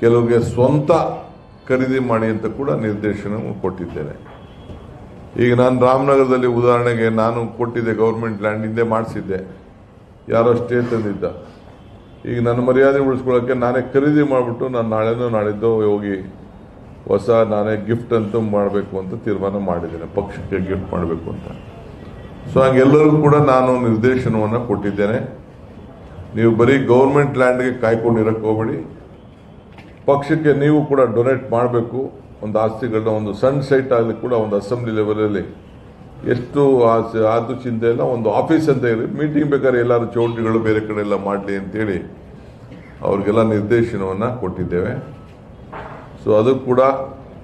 ಕೆಲವ್ರಿಗೆ ಸ್ವಂತ ಖರೀದಿ ಮಾಡಿ ಅಂತ ಕೂಡ ನಿರ್ದೇಶನ ಕೊಟ್ಟಿದ್ದೇನೆ. ಈಗ ನಾನು ರಾಮನಗರದಲ್ಲಿ ಉದಾಹರಣೆಗೆ ನಾನು ಕೊಟ್ಟಿದ್ದೆ ಗೌರ್ಮೆಂಟ್ ಲ್ಯಾಂಡ್, ಹಿಂದೆ ಮಾಡಿಸಿದ್ದೆ. ಯಾರೋ ಸ್ಟೇ ತಂದಿದ್ದ. ಈಗ ನನ್ನ ಮರ್ಯಾದೆ ಉಳಿಸ್ಕೊಳ್ಳೋಕ್ಕೆ ನಾನೇ ಖರೀದಿ ಮಾಡಿಬಿಟ್ಟು ನಾನು ನಾಳೆನೋ ನಾಳಿದ್ದೋ ಹೋಗಿ ಹೊಸ ನಾನೇ ಗಿಫ್ಟ್ ಅಂತೂ ಮಾಡಬೇಕು ಅಂತ ತೀರ್ಮಾನ ಮಾಡಿದ್ದೇನೆ. ಪಕ್ಷಕ್ಕೆ ಗಿಫ್ಟ್ ಮಾಡಬೇಕು ಅಂತ. ಸೊ ಹಂಗೆಲ್ಲರಿಗೂ ಕೂಡ ನಾನು ನಿರ್ದೇಶನವನ್ನು ಕೊಟ್ಟಿದ್ದೇನೆ. ನೀವು ಬರೀ ಗೌರ್ಮೆಂಟ್ ಲ್ಯಾಂಡ್ಗೆ ಕಾಯ್ಕೊಂಡಿರಕ್ಕೆ ಹೋಗ್ಬೇಡಿ. ಪಕ್ಷಕ್ಕೆ ನೀವು ಕೂಡ ಡೊನೇಟ್ ಮಾಡಬೇಕು. ಒಂದು ಆಸ್ತಿಗಳನ್ನ ಒಂದು ಸಣ್ಣ ಸೈಟ್ ಆಗಲಿ ಕೂಡ ಒಂದು ಅಸೆಂಬ್ಲಿ ಲೆವೆಲಲ್ಲಿ ಎಷ್ಟು ಆಸೆ ಆದ ಚಿಂತೆ ಇಲ್ಲ, ಒಂದು ಆಫೀಸ್ ಅಂತ ಹೇಳಿ ಮೀಟಿಂಗ್ ಬೇಕಾದ್ರೆ ಎಲ್ಲರೂ ಚೌಟಿಗಳು ಬೇರೆ ಕಡೆ ಎಲ್ಲ ಮಾಡಲಿ ಅಂತೇಳಿ ಅವ್ರಿಗೆಲ್ಲ ನಿರ್ದೇಶನವನ್ನು ಕೊಟ್ಟಿದ್ದೇವೆ. ಸೊ ಅದು ಕೂಡ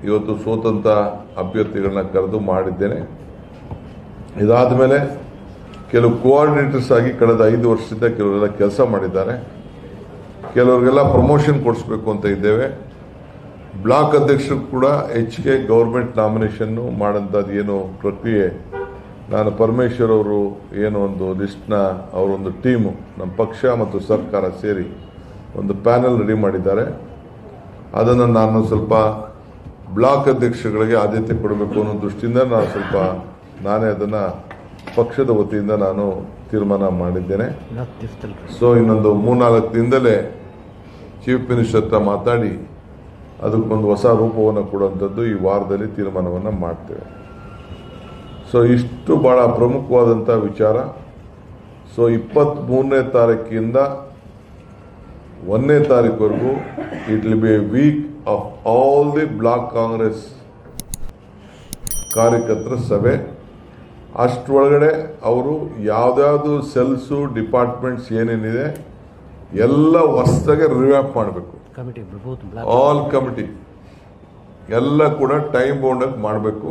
ಇವತ್ತು ಸ್ವತಂತ್ರ ಅಭ್ಯರ್ಥಿಗಳನ್ನ ಕರೆದು ಮಾಡಿದ್ದೇನೆ. ಇದಾದ ಮೇಲೆ ಕೆಲವು ಕೋಆರ್ಡಿನೇಟರ್ಸ್ ಆಗಿ ಕಳೆದ ಐದು ವರ್ಷದಿಂದ ಕೆಲವರೆಲ್ಲ ಕೆಲಸ ಮಾಡಿದ್ದಾರೆ. ಕೆಲವರಿಗೆಲ್ಲ ಪ್ರಮೋಷನ್ ಕೊಡಿಸ್ಬೇಕು ಅಂತ ಇದ್ದೇವೆ. ಬ್ಲಾಕ್ ಅಧ್ಯಕ್ಷರು ಕೂಡ ಹೆಚ್ಚಿಗೆ ಗೌರ್ಮೆಂಟ್ ನಾಮಿನೇಷನ್ನು ಮಾಡೋಂಥದ್ದು ಏನು ಪ್ರಕ್ರಿಯೆ ನಾನು ಪರಮೇಶ್ವರ್ ಅವರು ಏನು ಒಂದು ಲಿಸ್ಟ್ನ ಅವರೊಂದು ಟೀಮು ನಮ್ಮ ಪಕ್ಷ ಮತ್ತು ಸರ್ಕಾರ ಸೇರಿ ಒಂದು ಪ್ಯಾನೆಲ್ ರೆಡಿ ಮಾಡಿದ್ದಾರೆ. ಅದನ್ನು ನಾನು ಸ್ವಲ್ಪ ಬ್ಲಾಕ್ ಅಧ್ಯಕ್ಷಗಳಿಗೆ ಆದ್ಯತೆ ಕೊಡಬೇಕು ಅನ್ನೋ ದೃಷ್ಟಿಯಿಂದ ನಾನು ಸ್ವಲ್ಪ ನಾನೇ ಅದನ್ನು ಪಕ್ಷದ ವತಿಯಿಂದ ನಾನು ತೀರ್ಮಾನ ಮಾಡಿದ್ದೇನೆ. ಸೊ ಇನ್ನೊಂದು ಮೂರ್ನಾಲ್ಕು ದಿನದಲ್ಲೇ ಚೀಫ್ ಮಿನಿಸ್ಟರ್ ಹತ್ರ ಮಾತಾಡಿ ಅದಕ್ಕೊಂದು ಹೊಸ ರೂಪವನ್ನು ಕೊಡುವಂಥದ್ದು ಈ ವಾರದಲ್ಲಿ ತೀರ್ಮಾನವನ್ನು ಮಾಡ್ತೇವೆ. ಸೊ ಇಷ್ಟು ಭಾಳ ಪ್ರಮುಖವಾದಂಥ ವಿಚಾರ. ಸೊ ಇಪ್ಪತ್ತ್ಮೂರನೇ ತಾರೀಕಿಂದ ಒಂದನೇ ತಾರೀಕುವರೆಗೂ it will be a week of all the block Congress ಕಾರ್ಯಕರ್ತರ ಸಭೆ. ಅಷ್ಟರೊಳಗಡೆ ಅವರು ಯಾವುದಾದ್ರು ಸೆಲ್ಸು ಡಿಪಾರ್ಟ್ಮೆಂಟ್ಸ್ ಏನೇನಿದೆ ಎಲ್ಲ ಹೊಸದಾಗೆ ರಿವ್ಯಾಪ್ ಮಾಡಬೇಕು. ಆಲ್ ಕಮಿಟಿ ಎಲ್ಲ ಕೂಡ ಟೈಮ್ ಬೌಂಡಾಗಿ ಮಾಡಬೇಕು.